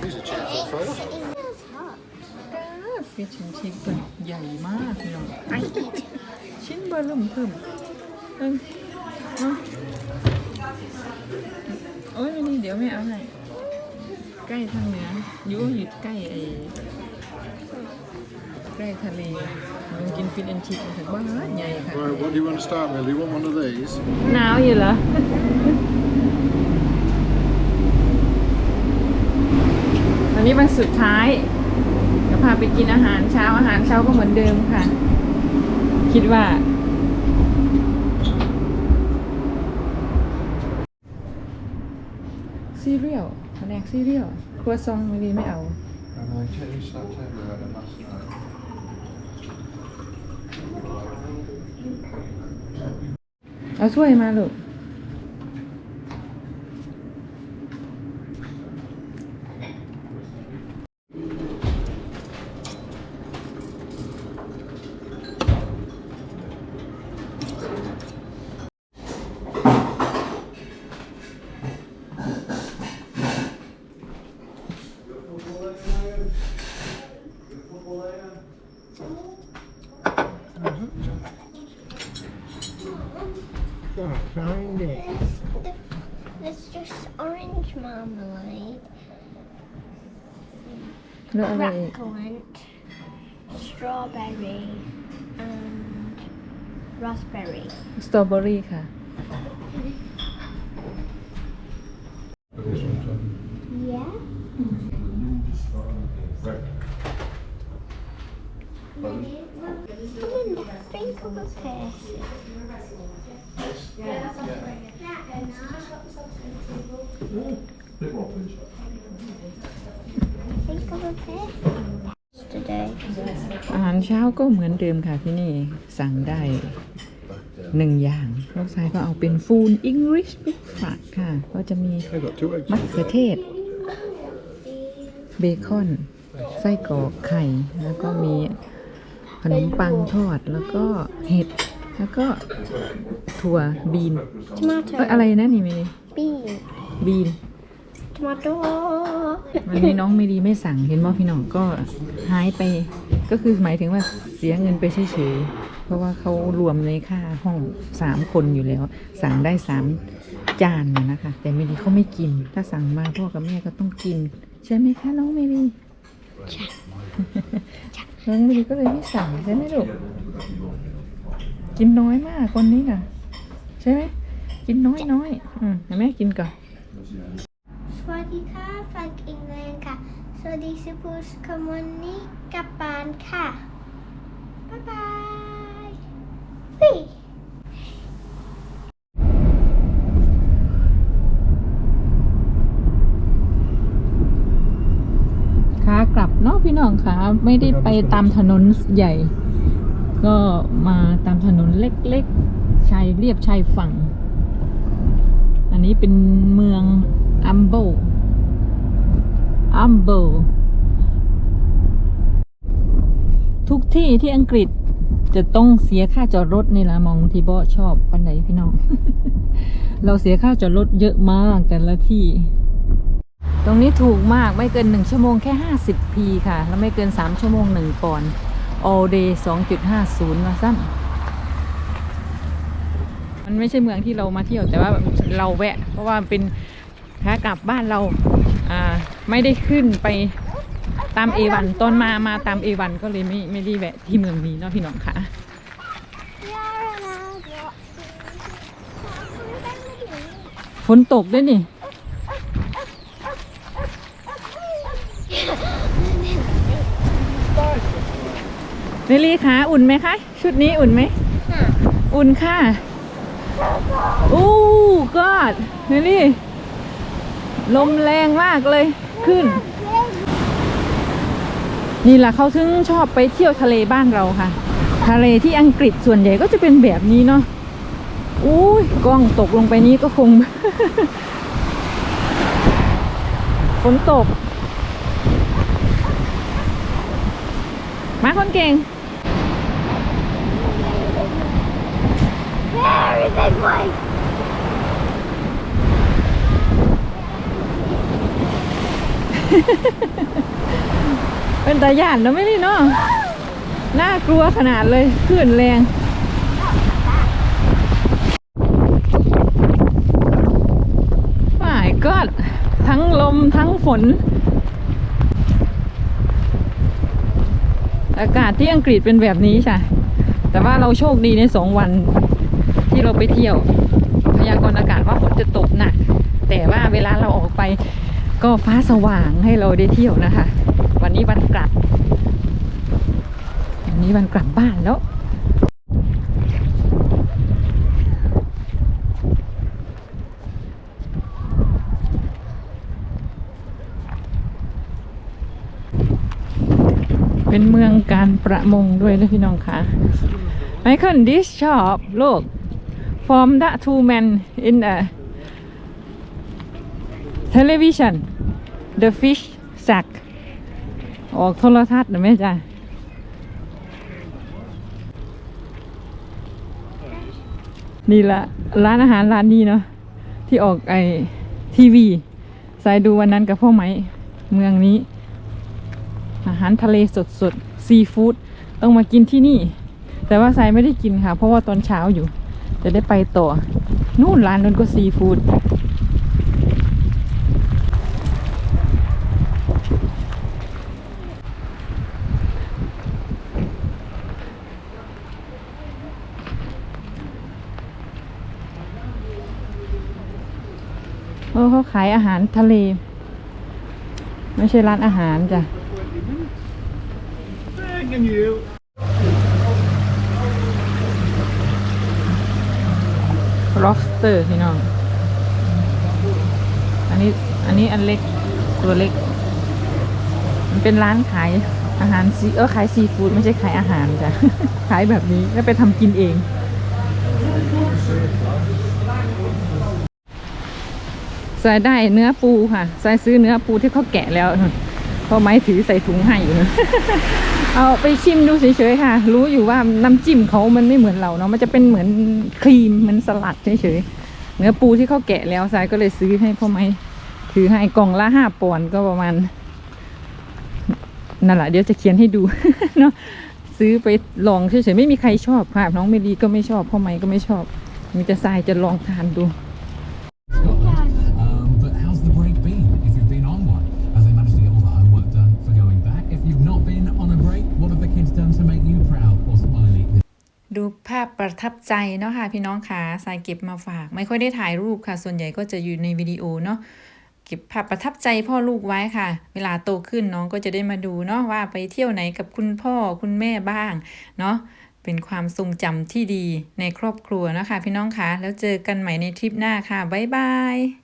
These are cheap for a photo. ฟิชชิงชิคเป็นใหญ่มากพี่น้องไอ ชิ้นเบอร์เริ่มเพิ่มเอ้ยเอาโอ้ยไม่นี่เดี๋ยวไม่เอาให้ใกล้ทางเหนืออยู่อยู่ใกล้ไอ้ใกล้ทะเลมันกินฟิชแอนชิคมาถึงบ้านใหญ่ค่ะ Right, what do you want to start with? Do you want one of these? หนาวอยู่เหรอ วันนี้วันสุดท้ายเดี๋ยวพาไปกินอาหารเช้าอาหารเช้าก็เหมือนเดิมค่ะ คิดว่า ซีเรียลแผนกซีเรียลครัวซองไม่ดีไม่เอา เอาถ้วยมาลูก it. It's just orange marmalade, แล้วอะไรอีก blackcurrant, strawberry, and raspberry. สตรอเบอรี่ค่ะ This one, Tom. Yeah. Linda, think of a pear. Think of a pear. Today. อาหารเช้าก็เหมือนเดิมค่ะที่นี่สั่งได้หนึ่งอย่างลูกชายก็เอาเป็นฟูนอังกฤษบิ๊กฟาดค่ะ ก็จะมี I've got two eggs. มะเขือเทศ เบคอน ไส้กรอกไข่ แล้วก็มีขนมปังทอดแล้วก็เห็ด แล้วก็ถั่วบีน Tomato. เอ้ยอะไรนะนี่มี Bean. บีน Tomato. วันนี้น้องไม่ดีไม่สั่งเห็นว่าพี่น้องก็หายไป ก็คือหมายถึงว่าเสียเงินไปเฉยๆเพราะว่าเขารวมในค่าห้องสามคนอยู่แล้ว สั่งได้สามจานนะนะคะ แต่ไม่ดีเขาไม่กิน ถ้าสั่งมาพ่อกับแม่ก็ต้องกิน ใช่ไหมคะน้องเมลี น้องเมลีก็เลยไม่สั่งใช่ไหมลูก กินน้อยมากคนนี้น่ะ ใช่ไหมกินน้อยน้อยๆอืมเห็นไหมกินก่อนสวัสดีค่ะฟังอังกฤษค่ะ สวัสดีสุภูสคอมวันนี้กลับบ้านค่ะบ๊ายบายปีขากลับเนาะพี่น้องค่ะ ไม่ได้ไปตามถนนใหญ่ ก็มาตามถนนเล็กๆ ชายเรียบชายฝั่ง อันนี้เป็นเมืองอัมโบอัมโบทุกที่ที่อังกฤษจะต้องเสียค่าจอดรถนี่ละมองที่บอชอบปันไหนพี่น้อง เราเสียค่าจอดรถเยอะมากแต่ละที่ ตรงนี้ถูกมากไม่เกิน1ชั่วโมงแค่50 p ค่ะ แล้วไม่เกิน3ชั่วโมง1ปอนด์ all day 2.50มาสั้นมันไม่ใช่เมืองที่เรามาเที่ยวแต่ว่าเราแวะ เพราะว่าเป็นขากลับบ้านเราอ่าไม่ได้ขึ้นไปตามเอวันตอนมามาตามเอวันก็เลยไม่ไม่ได้แวะที่เมืองนี้เนาะพี่น้องค่ะฝนตกด้วยนี่ เนลี่คะอุ่นไหมคะ ชุดนี้อุ่นไหม อุ่นค่ะอู้กอดเนลี่ ลมแรงมากเลยขึ้น นี่แหละเขาถึงชอบไปเที่ยวทะเลบ้านเราค่ะ ทะเลที่อังกฤษส่วนใหญ่ก็จะเป็นแบบนี้เนาะอุ้ยกล้องตกลงไปนี้ก็คงฝนตก มาคนเก่ง Very good boy. เป็นตาย่านเนะไม่นี่เนาะน่ากลัวขนาดเลยคลื่นแรงไม่ก็ทั้งลมทั้งฝน อากาศที่อังกฤษเป็นแบบนี้ใช่แต่ว่าเราโชคดีในสองวัน ที่เราไปเที่ยวพยากรณ์อากาศว่าฝนจะตกหนัก แต่ว่าเวลาเราออกไปก็ฟ้าสว่างให้เราได้เที่ยวนะคะ วันนี้วันกลับวันนี้วันกลับบ้านแล้วเป็นเมืองการประมงด้วยนะพี่น้องค่ะ Michael this shop look from the two men in the television the fish sack ออกโทรทัศน์นะแม่จ้า นี่ละร้านอาหารร้านนี้เนาะที่ออกไอทีวีสายดูวันนั้นกับพ่อไหม เมืองนี้ อาหารทะเลสดๆซีฟู้ดต้องมากินที่นี่ แต่ว่าสายไม่ได้กินค่ะ เพราะว่าตอนเช้าอยู่ จะได้ไปต่อ นู่นร้านนู้นก็ซีฟู้ดเออเขาขายอาหารทะเล ไม่ใช่ร้านอาหารจ้ะ Begging you. ล็อบสเตอร์พี่น้อง อันนี้อันนี้อันเล็กตัวเล็ก มันเป็นร้านขายอาหารซีเออขายซีฟู้ดไม่ใช่ขายอาหารจ้ะ ขายแบบนี้แล้วไปทำกินเองใส่ได้เนื้อปูค่ะใส่ซื้อเนื้อปูที่เขาแกะแล้ว พราะไม้ถือใส่ถุงให้อยู่นะเอาไปชิมดูเฉยๆค่ะ รู้อยู่ว่าน้ำจิ้มเขามันไม่เหมือนเราเนาะมันจะเป็นเหมือนครีมเหมือนสลัดเฉยๆเนื้อปูที่เขาแกะแล้วทรายก็เลยซื้อให้พ่อไม้ถือให้กล่องละห้าปอนด์ก็ประมาณนั่นแหละเดี๋ยวจะเขียนให้ดูเนาะซื้อไปลองเฉยๆไม่มีใครชอบค่ะน้องเมลีก็ไม่ชอบพ่อไม้ก็ไม่ชอบ มีแต่ทรายจะลองทานดู ประทับใจเนาะค่ะพี่น้องค่ะสายเก็บมาฝาก ไม่ค่อยได้ถ่ายรูปค่ะ ส่วนใหญ่ก็จะอยู่ในวิดีโอเนาะเก็บภาพประทับใจพ่อลูกไว้ค่ะ เวลาโตขึ้นน้องก็จะได้มาดูเนาะว่าไปเที่ยวไหนกับคุณพ่อคุณแม่บ้างเนาะเป็นความทรงจำที่ดีในครอบครัวนะคะ พี่น้องคะแล้วเจอกันใหม่ในทริปหน้าค่ะบ๊ายบาย